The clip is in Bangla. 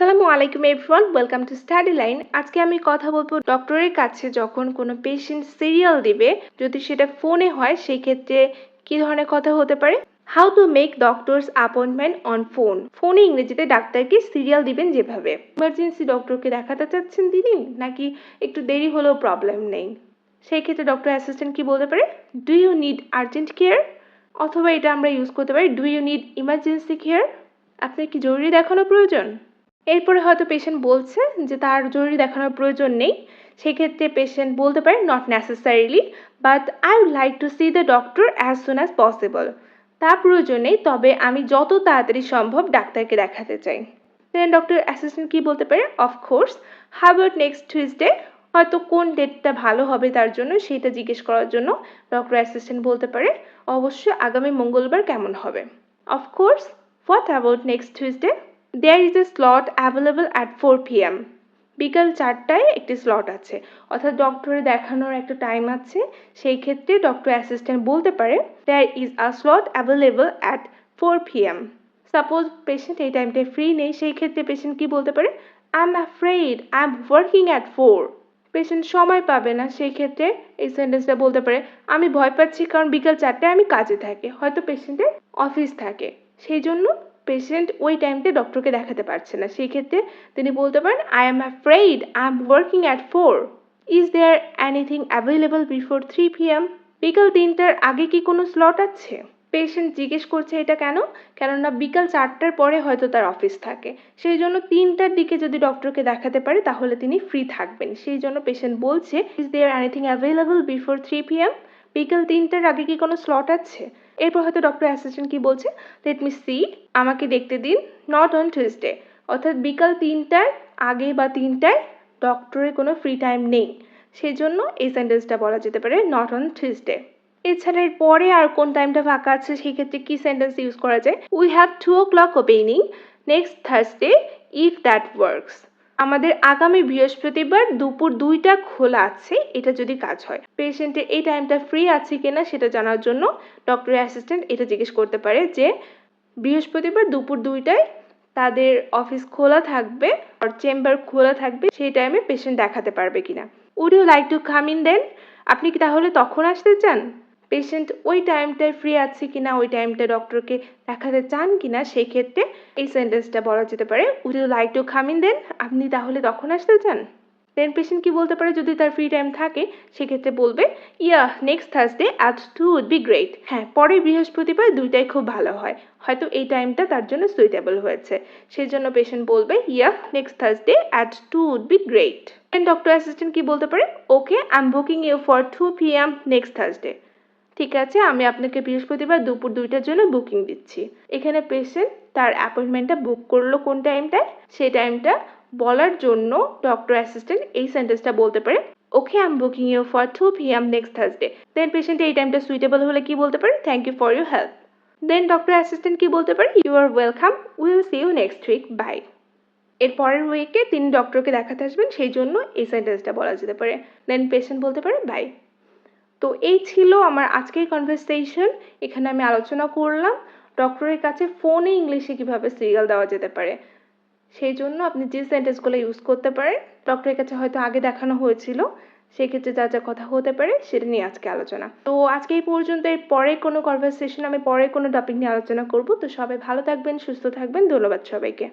আসসালামু আলাইকুম everyone welcome to study line আজকে আমি কথা বলব ডক্টরের কাছে যখন কোনো পেশেন্ট সিরিয়াল দিবে, যদি সেটা ফোনে হয়, সেই ক্ষেত্রে কি ধরনের কথা হতে পারে? How to make doctor's appointment on phone ফোনে ইংরেজিতে ডাক্তারকে সিরিয়াল দিবেন যেভাবে। ইমার্জেন্সি ডক্টরকে দেখাতে চাচ্ছেন তিনি, নাকি একটু দেরি হলেও প্রবলেম নেই? সেই ক্ষেত্রে ডক্টর অ্যাসিস্ট্যান্ট কি বলতে পারে? Do you need urgent care অথবা এটা আমরা ইউজ করতে পারি do you need emergency care আপনার কি জরুরি দেখানো প্রয়োজন? এরপরে হয়তো পেশেন্ট বলছে যে তার জরুরি দেখানোর প্রয়োজন নেই। সেক্ষেত্রে পেশেন্ট বলতে পারে not necessarily but I would like to see the doctor as soon as possible তা প্রয়োজন নেই, তবে আমি যত তাড়াতাড়ি সম্ভব ডাক্তারকে দেখাতে চাই। দেন ডক্টর অ্যাসিস্ট্যান্ট কী বলতে পারে? Of course how about next Tuesday হয়তো কোন ডেটটা ভালো হবে তার জন্য, সেটা জিজ্ঞেস করার জন্য ডক্টর অ্যাসিস্ট্যান্ট বলতে পারে, অবশ্যই আগামী মঙ্গলবার কেমন হবে? Of course what about next Tuesday there is a slot available at four PM বিকাল চারটায় একটি স্লট আছে। অর্থাৎ ডক্টরে দেখানোর একটা টাইম আছে। সেই ক্ষেত্রে ডক্টর অ্যাসিস্ট্যান্ট বলতে পারে there is a slot available at four PM suppose patient এই টাইমটায় ফ্রি নেই, সেই ক্ষেত্রে পেশেন্ট কি বলতে পারে I am afraid I am working at four patient সময় পাবে না, সেই ক্ষেত্রে এই সেন্টেন্সটা বলতে পারে, আমি ভয় পাচ্ছি কারণ বিকাল চারটায় আমি কাজে থাকি। হয়তো পেশেন্টের অফিস থাকে। সেই জন্য পেশেন্ট ওই টাইমতে ডক্টরকে দেখাতে পারছে না। সেই ক্ষেত্রে তিনি বলতে পারেন I am afraid I am working at four is there anything available before three PM বিকাল তিনটার আগে কি কোনো স্লট আছে? পেশেন্ট জিজ্ঞেস করছে এটা কেন? কেননা বিকাল চারটার পরে হয়তো তার অফিস থাকে। সেই জন্য তিনটার দিকে যদি ডক্টরকে দেখাতে পারে, তাহলে তিনি ফ্রি থাকবেন। সেই জন্য পেশেন্ট বলছে is there anything available before three PM বিকাল তিনটার আগে কি কোনো স্লট আছে? এরপর হয়তো ডক্টর অ্যাসিস্ট্যান্ট কি বলছে? লেট মি সি আমাকে দেখতে দিন নট অন টিউসডে অর্থাৎ বিকাল তিনটার আগে বা তিনটায় ডক্টরের কোনো ফ্রি টাইম নেই। সেই জন্য এই সেন্টেন্সটা বলা যেতে পারে নট অন টিউসডে এছাড়া এর পরে আর কোন টাইমটা ফাঁকা আছে সেই ক্ষেত্রে কি সেন্টেন্স ইউজ করা যায়? We have two o'clock opening next Thursday if that works আমাদের আগামী বৃহস্পতিবার দুপুর দুইটা খোলা আছে, এটা যদি কাজ হয়। পেশেন্টের এই টাইমটা ফ্রি আছে কিনা সেটা জানার জন্য ডক্টর অ্যাসিস্ট্যান্ট এটা জিজ্ঞেস করতে পারে যে, বৃহস্পতিবার দুপুর দুইটায় তাদের অফিস খোলা থাকবে আর চেম্বার খোলা থাকবে, সেই টাইমে পেশেন্ট দেখাতে পারবে কিনা। Would you like to come in then আপনি কি তাহলে তখন আসতে চান? পেশেন্ট ওই টাইমটায় ফ্রি আছে কিনা, ওই টাইমটা ডক্টরকে দেখাতে চান কিনা, সেই ক্ষেত্রে এই সেন্টেন্সটা বলা যেতে পারে। Would you like to come in then আপনি তাহলে তখন আসতে চান। দেন পেশেন্ট কি বলতে পারে? যদি তার ফ্রি টাইম থাকে, সেক্ষেত্রে বলবে yeah next Thursday at two would be great হ্যাঁ পরের বৃহস্পতিবার দুইটাই খুব ভালো হয়। হয়তো এই টাইমটা তার জন্য সুইটেবল হয়েছে। সেই জন্য পেশেন্ট বলবে yeah next Thursday at two would be great then doctor assistant কি বলতে পারে? Okay I am booking you for two P M next Thursday ঠিক আছে, আমি আপনাকে বৃহস্পতিবার দুপুর দুইটার জন্য বুকিং দিচ্ছি। এখানে পেশেন্ট তার অ্যাপয়েন্টমেন্টটা বুক করল কোন টাইমটায় সেই টাইমটা বলার জন্য ডক্টর অ্যাসিস্ট্যান্ট এই সেন্টেন্সটা বলতে পারে okay I am booking you for two P M next Thursday then patient এই টাইমটা সুইটেবল হলে কি বলতে পারে? Thank you for your help then doctor assistant কি বলতে পারে? You are welcome will see you next week bye এর পরের উইকে তিনি ডক্টরকে দেখাতে আসবেন, সেই জন্য এই সেন্টেন্সটা বলা যেতে পারে। দেন পেশেন্ট বলতে পারে বাই তো এই ছিল আমার আজকের কনভারসেশন এখানে আমি আলোচনা করলাম। ডক্টরের কাছে ফোনে ইংলিশে কীভাবে সিরিয়াল দেওয়া যেতে পারে, সেই জন্য আপনি যে সেন্টেন্সগুলো ইউজ করতে পারেন ডক্টরের কাছে হয়তো আগে দেখানো হয়েছিল, সেক্ষেত্রে যা যা কথা হতে পারে সেটা নিয়ে আজকে আলোচনা। তো আজকে এই পর্যন্ত এর পরে কোনো কনভারসেশন আমি পরে কোনো টপিক নিয়ে আলোচনা করব। তো সবাই ভালো থাকবেন, সুস্থ থাকবেন। ধন্যবাদ সবাইকে।